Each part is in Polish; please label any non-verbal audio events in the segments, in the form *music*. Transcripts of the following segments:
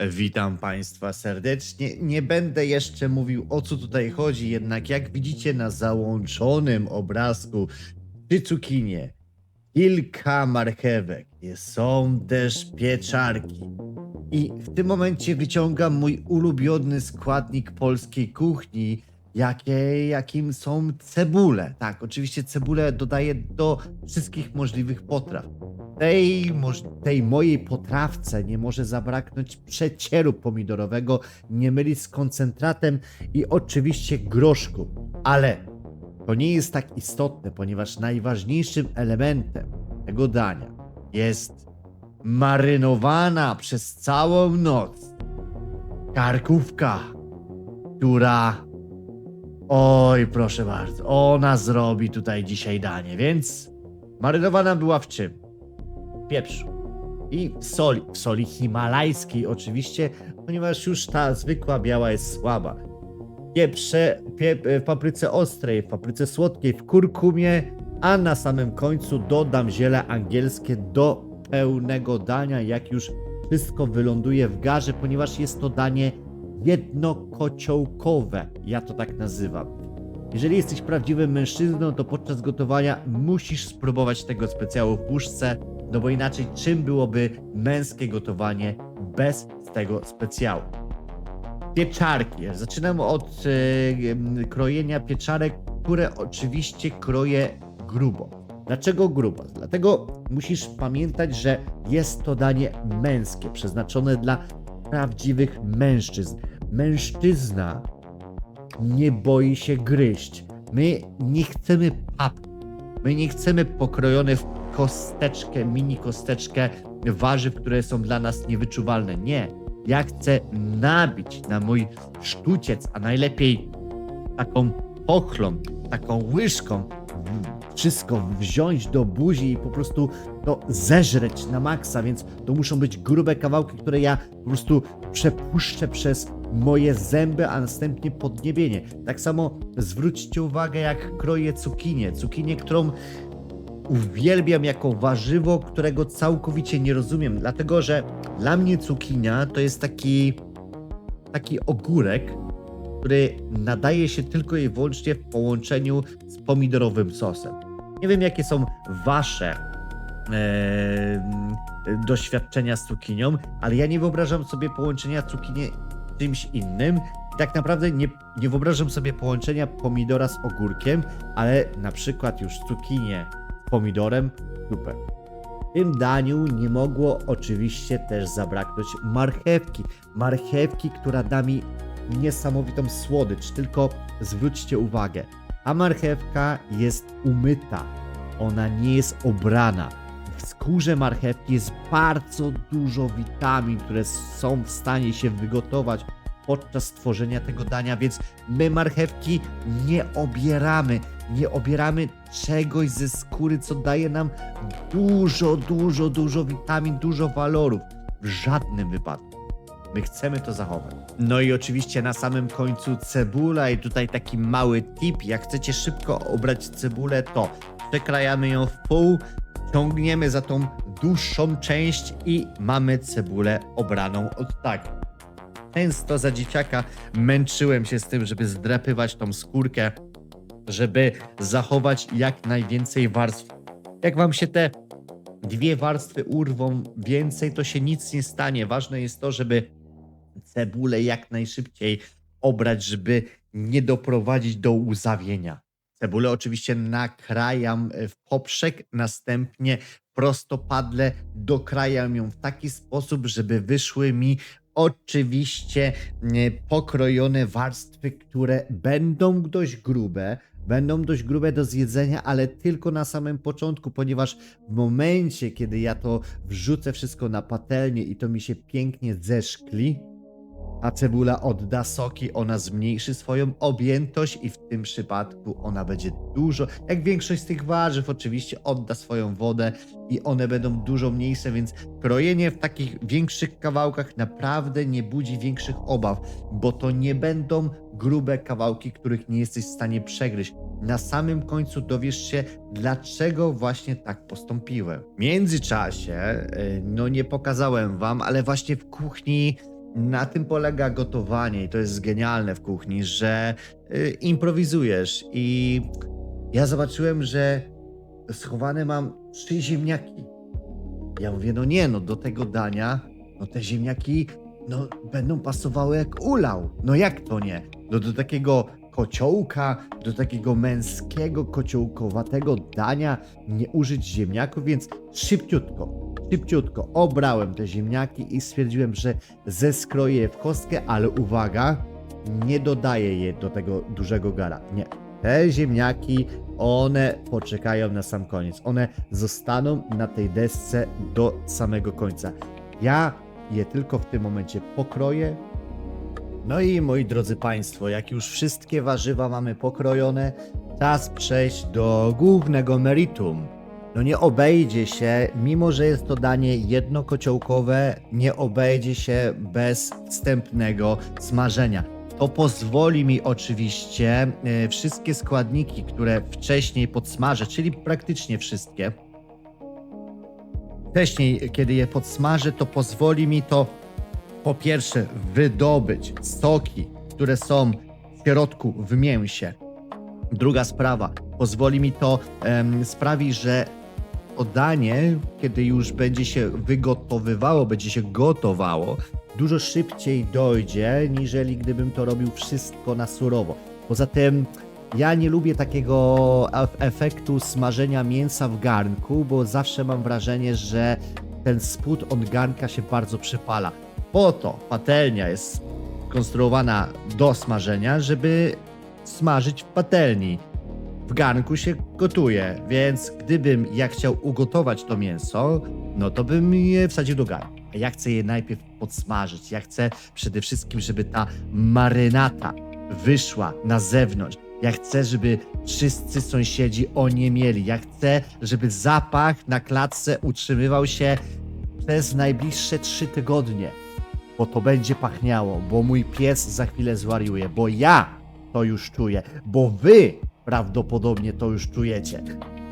Witam Państwa serdecznie. Nie będę jeszcze mówił o co tutaj chodzi, jednak jak widzicie na załączonym obrazku trzy cukinie, kilka marchewek, są też pieczarki. I w tym momencie wyciągam mój ulubiony składnik polskiej kuchni, jakie, jakim są cebule. Tak, oczywiście cebulę dodaję do wszystkich możliwych potraw. Tej, tej mojej potrawce nie może zabraknąć przecieru pomidorowego, nie mylić z koncentratem i oczywiście groszku. Ale to nie jest tak istotne, ponieważ najważniejszym elementem tego dania jest marynowana przez całą noc karkówka, która Oj, proszę bardzo, ona zrobi tutaj dzisiaj danie, więc marynowana była w czym? W pieprzu i w soli, w soli himalajskiej oczywiście, ponieważ już ta zwykła biała jest słaba. Pieprze, pie, w papryce ostrej, w papryce słodkiej, w kurkumie, a na samym końcu dodam ziele angielskie do pełnego dania, jak już wszystko wyląduje w garze, ponieważ jest to danie jednokociołkowe, ja to tak nazywam. Jeżeli jesteś prawdziwym mężczyzną, to podczas gotowania musisz spróbować tego specjału w puszce, no bo inaczej czym byłoby męskie gotowanie bez tego specjału? Pieczarki. Zaczynam od e, krojenia pieczarek, które oczywiście kroję grubo. Dlaczego grubo? Dlatego musisz pamiętać, że jest to danie męskie, przeznaczone dla prawdziwych mężczyzn. Mężczyzna nie boi się gryźć. My nie chcemy papki. My nie chcemy pokrojone w kosteczkę, mini kosteczkę warzyw, które są dla nas niewyczuwalne. Nie. Ja chcę nabić na mój sztuciec, a najlepiej taką pochlą, taką łyżką wszystko wziąć do buzi i po prostu to zeżreć na maksa, więc to muszą być grube kawałki, które ja po prostu przepuszczę przez moje zęby, a następnie podniebienie. Tak samo zwróćcie uwagę, jak kroję cukinię. Cukinię, którą uwielbiam jako warzywo, którego całkowicie nie rozumiem, dlatego że dla mnie cukinia to jest taki taki ogórek, który nadaje się tylko i wyłącznie w połączeniu z pomidorowym sosem. Nie wiem, jakie są wasze e, doświadczenia z cukinią, ale ja nie wyobrażam sobie połączenia cukinii z czymś innym. Tak naprawdę nie, nie wyobrażam sobie połączenia pomidora z ogórkiem, ale na przykład już cukinię z pomidorem, super. W tym daniu nie mogło oczywiście też zabraknąć marchewki. Marchewki, która da mi niesamowitą słodycz, tylko zwróćcie uwagę, ta marchewka jest umyta, ona nie jest obrana. W skórze marchewki jest bardzo dużo witamin, które są w stanie się wygotować podczas tworzenia tego dania, więc my marchewki nie obieramy. Nie obieramy czegoś ze skóry, co daje nam dużo, dużo, dużo witamin, dużo walorów. W żadnym wypadku. My chcemy to zachować. No i oczywiście na samym końcu cebula i tutaj taki mały tip, jak chcecie szybko obrać cebulę, to przekrajamy ją w pół, ciągniemy za tą dłuższą część i mamy cebulę obraną od tak. Często za dzieciaka męczyłem się z tym, żeby zdrapywać tą skórkę, żeby zachować jak najwięcej warstw. Jak wam się te dwie warstwy urwą więcej, to się nic nie stanie. Ważne jest to, żeby cebulę jak najszybciej obrać, żeby nie doprowadzić do łzawienia. Cebulę oczywiście nakrajam w poprzek, następnie prostopadle dokrajam ją w taki sposób, żeby wyszły mi oczywiście e, pokrojone warstwy, które będą dość grube, będą dość grube do zjedzenia, ale tylko na samym początku, ponieważ w momencie, kiedy ja to wrzucę wszystko na patelnię i to mi się pięknie zeszkli, a cebula odda soki, ona zmniejszy swoją objętość i w tym przypadku ona będzie dużo, jak większość z tych warzyw oczywiście odda swoją wodę i one będą dużo mniejsze, więc krojenie w takich większych kawałkach naprawdę nie budzi większych obaw, bo to nie będą grube kawałki, których nie jesteś w stanie przegryźć. Na samym końcu dowiesz się, dlaczego właśnie tak postąpiłem. W międzyczasie, y, no nie pokazałem wam, ale właśnie w kuchni na tym polega gotowanie i to jest genialne w kuchni, że y, improwizujesz i ja zobaczyłem, że schowane mam trzy ziemniaki. Ja mówię, no nie, no do tego dania, no te ziemniaki, no będą pasowały jak ulał. No jak to nie? No do takiego kociołka, do takiego męskiego, kociołkowatego dania nie użyć ziemniaków, więc szybciutko, szybciutko obrałem te ziemniaki i stwierdziłem, że zeskroję je w kostkę, ale uwaga, nie dodaję je do tego dużego gara. Nie. Te ziemniaki, one poczekają na sam koniec. One zostaną na tej desce do samego końca. Ja je tylko w tym momencie pokroję. No i moi drodzy Państwo, jak już wszystkie warzywa mamy pokrojone, czas przejść do głównego meritum. No nie obejdzie się, mimo że jest to danie jednokociołkowe, nie obejdzie się bez wstępnego smażenia. To pozwoli mi oczywiście e, wszystkie składniki, które wcześniej podsmażę, czyli praktycznie wszystkie. Wcześniej, kiedy je podsmażę, to pozwoli mi to po pierwsze wydobyć soki, które są w środku w mięsie. Druga sprawa, pozwoli mi to em, sprawi, że to danie, kiedy już będzie się wygotowywało, będzie się gotowało, dużo szybciej dojdzie, niżeli gdybym to robił wszystko na surowo. Poza tym ja nie lubię takiego ef- efektu smażenia mięsa w garnku, bo zawsze mam wrażenie, że ten spód od garnka się bardzo przypala. Po to patelnia jest konstruowana do smażenia, żeby smażyć w patelni. W garnku się gotuje, więc gdybym ja chciał ugotować to mięso, no to bym je wsadził do garnka. Ja chcę je najpierw podsmażyć. Ja chcę przede wszystkim, żeby ta marynata wyszła na zewnątrz. Ja chcę, żeby wszyscy sąsiedzi o nie mieli. Ja chcę, żeby zapach na klatce utrzymywał się przez najbliższe trzy tygodnie, bo to będzie pachniało, bo mój pies za chwilę zwariuje, bo ja to już czuję, bo wy prawdopodobnie to już czujecie.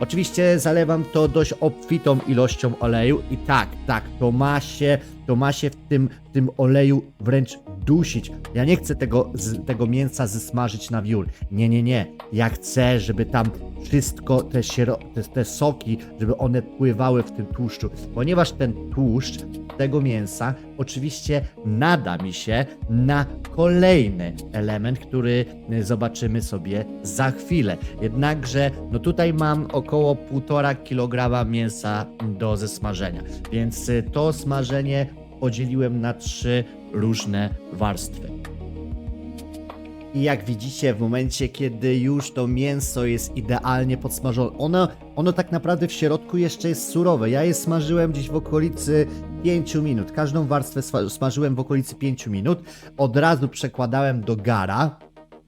Oczywiście zalewam to dość obfitą ilością oleju i tak, tak, to ma się, to ma się w tym, w tym oleju wręcz dusić. Ja nie chcę tego, z, tego mięsa zesmażyć na wiór. Nie, nie, nie. Ja chcę, żeby tam wszystko, te, siero, te, te soki, żeby one pływały w tym tłuszczu. Ponieważ ten tłuszcz tego mięsa oczywiście nada mi się na kolejny element, który y, zobaczymy sobie za chwilę. Jednakże, no tutaj mam około 1,5 kg mięsa do zesmażenia, więc y, to smażenie podzieliłem na trzy różne warstwy. I jak widzicie, w momencie, kiedy już to mięso jest idealnie podsmażone, ono, ono tak naprawdę w środku jeszcze jest surowe. Ja je smażyłem gdzieś w okolicy 5 minut. Każdą warstwę smażyłem w okolicy 5 minut. Od razu przekładałem do gara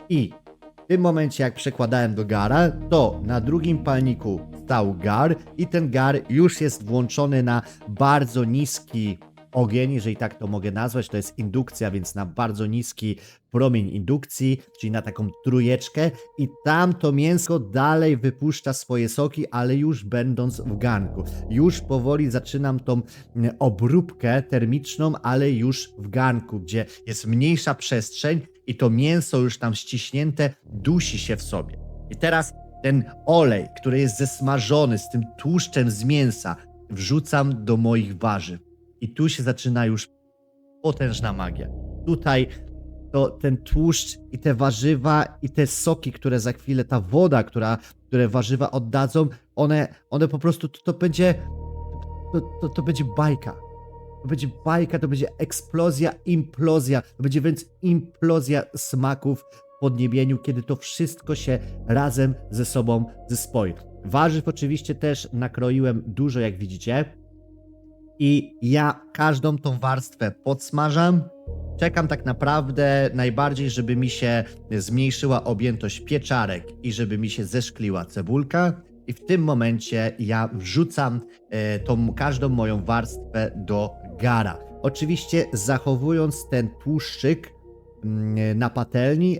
i w tym momencie, jak przekładałem do gara, to na drugim palniku stał gar i ten gar już jest włączony na bardzo niski ogień, jeżeli tak to mogę nazwać, to jest indukcja, więc na bardzo niski promień indukcji, czyli na taką trójeczkę i tam to mięsko dalej wypuszcza swoje soki, ale już będąc w garnku. Już powoli zaczynam tą mm, obróbkę termiczną, ale już w garnku, gdzie jest mniejsza przestrzeń i to mięso już tam ściśnięte dusi się w sobie. I teraz ten olej, który jest zesmażony z tym tłuszczem z mięsa, wrzucam do moich warzyw. I tu się zaczyna już potężna magia. Tutaj to ten tłuszcz i te warzywa i te soki, które za chwilę, ta woda, która, które warzywa oddadzą, one, one po prostu, to, to będzie, to, to, to będzie bajka. To będzie bajka, to będzie eksplozja, implozja, to będzie wręcz implozja smaków w podniebieniu, kiedy to wszystko się razem ze sobą zespoi. Warzyw oczywiście też nakroiłem dużo, jak widzicie. I ja każdą tą warstwę podsmażam. Czekam tak naprawdę najbardziej, żeby mi się zmniejszyła objętość pieczarek i żeby mi się zeszkliła cebulka. I w tym momencie ja wrzucam e, tą każdą moją warstwę do gara. Oczywiście zachowując ten tłuszczyk mm, na patelni,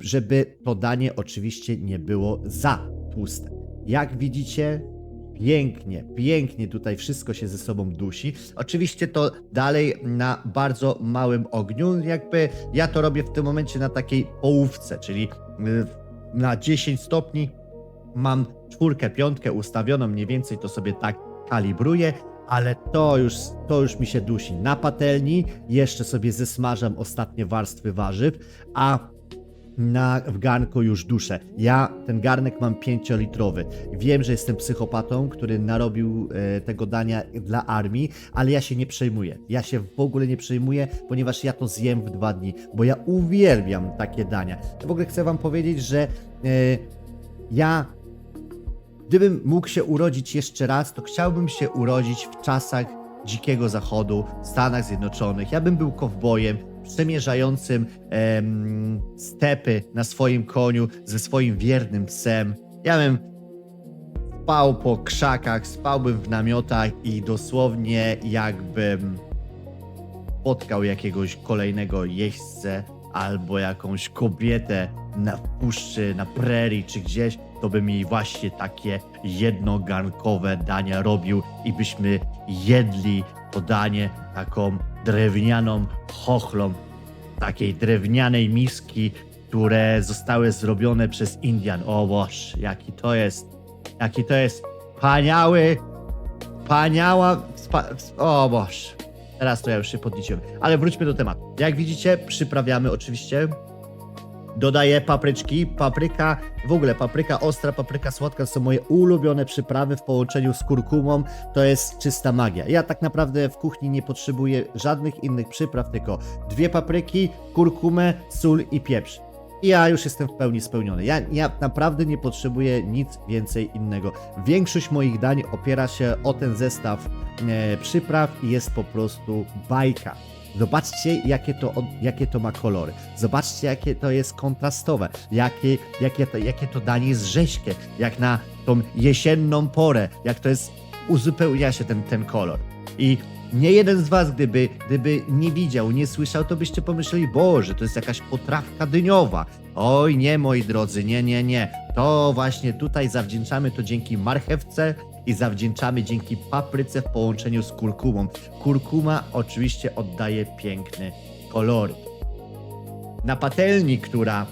żeby to danie oczywiście nie było za tłuste. Jak widzicie, pięknie, pięknie tutaj wszystko się ze sobą dusi. Oczywiście to dalej na bardzo małym ogniu, jakby ja to robię w tym momencie na takiej połówce, czyli y, na 10 stopni mam czwórkę, piątkę ustawioną, mniej więcej to sobie tak kalibruję, ale to już, to już mi się dusi. Na patelni jeszcze sobie zesmażam ostatnie warstwy warzyw, a na, w garnku już duszę. Ja ten garnek mam 5-litrowy. Wiem, że jestem psychopatą, który narobił e, tego dania dla armii, ale ja się nie przejmuję. Ja się w ogóle nie przejmuję, ponieważ ja to zjem w dwa dni, bo ja uwielbiam takie dania. W ogóle chcę wam powiedzieć, że e, ja Gdybym mógł się urodzić jeszcze raz, to chciałbym się urodzić w czasach dzikiego zachodu, w Stanach Zjednoczonych. Ja bym był kowbojem przemierzającym em, stepy na swoim koniu ze swoim wiernym psem. Ja bym spał po krzakach, spałbym w namiotach i dosłownie jakbym spotkał jakiegoś kolejnego jeźdźcę albo jakąś kobietę na puszczy, na prerii czy gdzieś, to by mi właśnie takie jednogarnkowe dania robił i byśmy jedli to danie taką drewnianą chochlą, takiej drewnianej miski, które zostały zrobione przez Indian. O Boż, jaki to jest, jaki to jest paniały, paniała, o Boż. Teraz to ja już się podnieciłem. Ale wróćmy do tematu. Jak widzicie, przyprawiamy oczywiście. Dodaję papryczki. Papryka, w ogóle papryka ostra, papryka słodka to są moje ulubione przyprawy w połączeniu z kurkumą. To jest czysta magia. Ja tak naprawdę w kuchni nie potrzebuję żadnych innych przypraw, tylko dwie papryki, kurkumę, sól i pieprz. I ja już jestem w pełni spełniony. Ja, ja naprawdę nie potrzebuję nic więcej innego. Większość moich dań opiera się o ten zestaw e, przypraw i jest po prostu bajka. Zobaczcie, jakie to, jakie to ma kolory. Zobaczcie, jakie to jest kontrastowe. Jakie, jakie, to, jakie to danie jest rześkie. Jak na tą jesienną porę. Jak to jest, uzupełnia się ten, ten kolor. I nie jeden z was, gdyby, gdyby nie widział, nie słyszał, to byście pomyśleli, Boże, to jest jakaś potrawka dyniowa. Oj, nie, moi drodzy, nie, nie, nie. To właśnie tutaj zawdzięczamy to dzięki marchewce i zawdzięczamy dzięki papryce w połączeniu z kurkumą. Kurkuma oczywiście oddaje piękny koloryt. Na patelni, która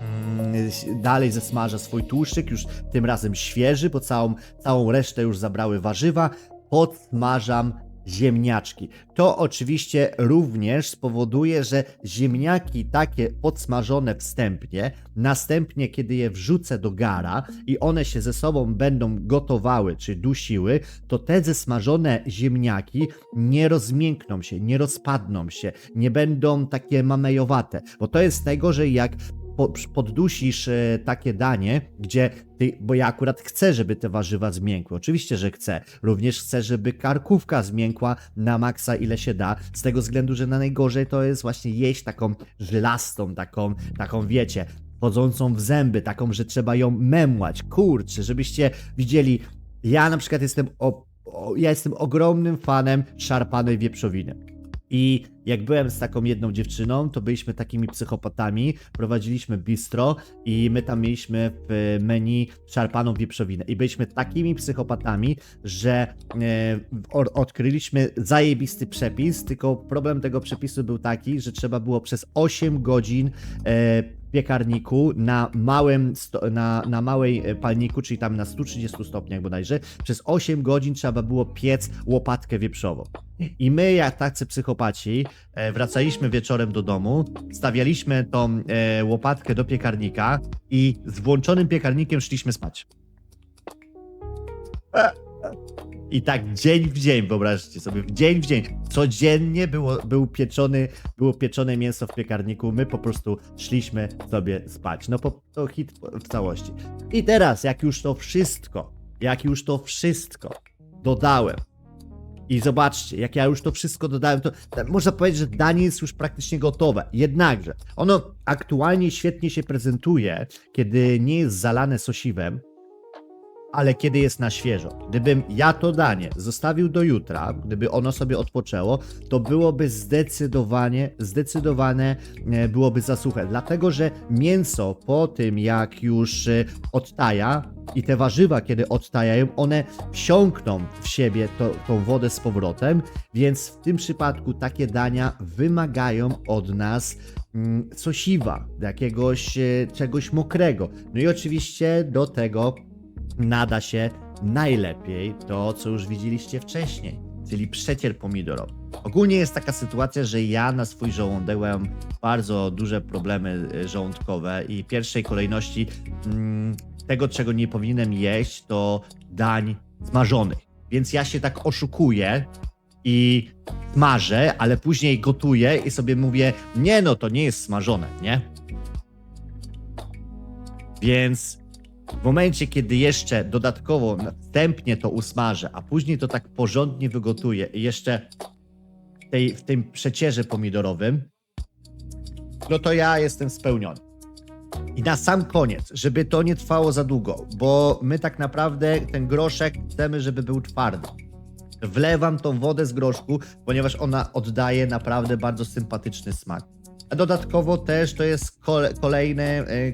mm, dalej zesmaża swój tłuszczyk, już tym razem świeży, bo całą, całą resztę już zabrały warzywa, podsmażam ziemniaczki. To oczywiście również spowoduje, że ziemniaki takie podsmażone wstępnie, następnie kiedy je wrzucę do gara i one się ze sobą będą gotowały czy dusiły, to te zesmażone ziemniaki nie rozmiękną się, nie rozpadną się, nie będą takie mamejowate, bo to jest najgorzej jak po- poddusisz e, takie danie, gdzie ty, bo ja akurat chcę, żeby te warzywa zmiękły. Oczywiście, że chcę. Również chcę, żeby karkówka zmiękła na maksa ile się da, z tego względu, że na najgorzej to jest właśnie jeść taką żelastą, taką, taką wiecie, wchodzącą w zęby, taką, że trzeba ją memłać. Kurczę, żebyście widzieli, ja na przykład jestem, o, o, ja jestem ogromnym fanem szarpanej wieprzowiny. I jak byłem z taką jedną dziewczyną, to byliśmy takimi psychopatami, prowadziliśmy bistro i my tam mieliśmy w menu szarpaną wieprzowinę. I byliśmy takimi psychopatami, że e, odkryliśmy zajebisty przepis, tylko problem tego przepisu był taki, że trzeba było przez 8 godzin e, piekarniku na małym, na, na małej e, palniku, czyli tam na 130 stopniach bodajże, przez 8 godzin trzeba było piec łopatkę wieprzową. I my, jak tacy psychopaci, wracaliśmy wieczorem do domu, stawialiśmy tą e, łopatkę do piekarnika i z włączonym piekarnikiem szliśmy spać. *laughs* I tak dzień w dzień, wyobraźcie sobie, dzień w dzień, codziennie było, był pieczony, było pieczone mięso w piekarniku, my po prostu szliśmy sobie spać. No po, to hit w całości. I teraz, jak już to wszystko, jak już to wszystko dodałem, i zobaczcie, jak ja już to wszystko dodałem, to można powiedzieć, że danie jest już praktycznie gotowe. Jednakże ono aktualnie świetnie się prezentuje, kiedy nie jest zalane sosiwem. Ale kiedy jest na świeżo. Gdybym ja to danie zostawił do jutra, gdyby ono sobie odpoczęło, to byłoby zdecydowanie, zdecydowane e, byłoby za suche. Dlatego, że mięso po tym, jak już e, odtaja i te warzywa, kiedy odtajają, one wsiąkną w siebie to, tą wodę z powrotem, więc w tym przypadku takie dania wymagają od nas mm, sosiwa, jakiegoś e, czegoś mokrego. No i oczywiście do tego nada się najlepiej to, co już widzieliście wcześniej, czyli przecier pomidorowy. Ogólnie jest taka sytuacja, że ja na swój żołądek mam bardzo duże problemy e, żołądkowe i pierwszej kolejności mm, tego, czego nie powinienem jeść, to dań smażonych. Więc ja się tak oszukuję i smażę, ale później gotuję i sobie mówię, nie no, to nie jest smażone, nie? Więc w momencie, kiedy jeszcze dodatkowo wstępnie to usmażę, a później to tak porządnie wygotuję i jeszcze w, tej, w tym przecierze pomidorowym, no to ja jestem spełniony. I na sam koniec, żeby to nie trwało za długo, bo my tak naprawdę ten groszek chcemy, żeby był twardy. Wlewam tą wodę z groszku, ponieważ ona oddaje naprawdę bardzo sympatyczny smak. A dodatkowo też to jest kole, kolejne, e,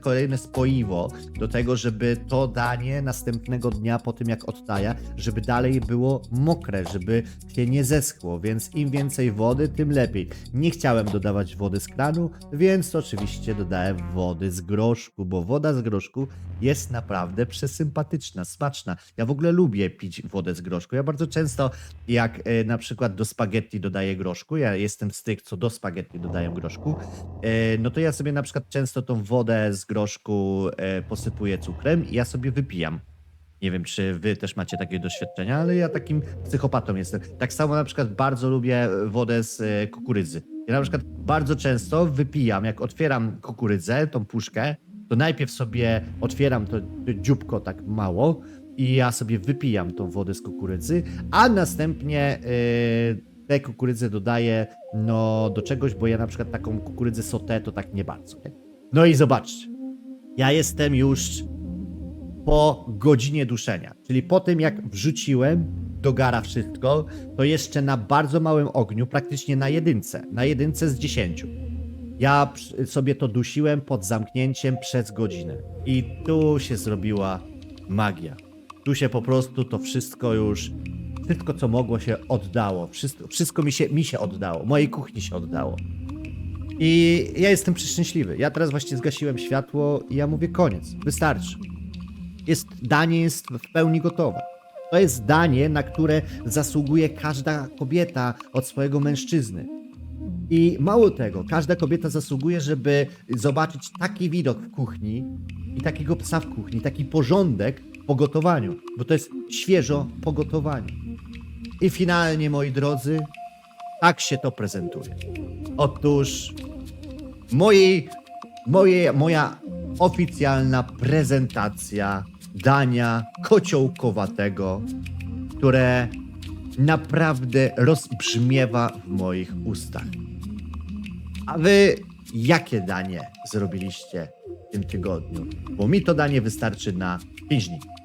kolejne spoiwo do tego, żeby to danie następnego dnia po tym jak odtaja, żeby dalej było mokre, żeby się nie zeschło, więc im więcej wody, tym lepiej. Nie chciałem dodawać wody z kranu, więc oczywiście dodałem wody z groszku, bo woda z groszku jest naprawdę przesympatyczna, smaczna. Ja w ogóle lubię pić wodę z groszku. Ja bardzo często, jak e, na przykład do spaghetti dodaję groszku, ja jestem z tych, co do spaghetti dodają groszku, e, no to ja sobie na przykład często tą wodę z groszku e, posypuję cukrem i ja sobie wypijam. Nie wiem, czy wy też macie takie doświadczenia, ale ja takim psychopatą jestem. Tak samo na przykład bardzo lubię wodę z e, kukurydzy. Ja na przykład bardzo często wypijam, jak otwieram kukurydzę, tą puszkę, to najpierw sobie otwieram to dzióbko tak mało i ja sobie wypijam tą wodę z kukurydzy, a następnie tę kukurydzę dodaję no, do czegoś, bo ja na przykład taką kukurydzę sauté to tak nie bardzo. Nie? No i zobaczcie, ja jestem już po godzinie duszenia, czyli po tym jak wrzuciłem do gara wszystko, to jeszcze na bardzo małym ogniu, praktycznie na jedynce, na jedynce z dziesięciu. Ja sobie to dusiłem pod zamknięciem przez godzinę. I tu się zrobiła magia. Tu się po prostu to wszystko już, wszystko co mogło się oddało. Wszystko, wszystko mi, się, mi się oddało, mojej kuchni się oddało. I ja jestem przeszczęśliwy. Ja teraz właśnie zgasiłem światło i ja mówię koniec, wystarczy. Jest, danie jest w pełni gotowe. To jest danie, na które zasługuje każda kobieta od swojego mężczyzny. I mało tego, każda kobieta zasługuje, żeby zobaczyć taki widok w kuchni i takiego psa w kuchni, taki porządek po gotowaniu, bo to jest świeżo po gotowaniu. I finalnie, moi drodzy, tak się to prezentuje. Otóż mojej, moje, moja oficjalna prezentacja dania kociołkowatego, które naprawdę rozbrzmiewa w moich ustach. A wy jakie danie zrobiliście w tym tygodniu? Bo mi to danie wystarczy na 5 dni.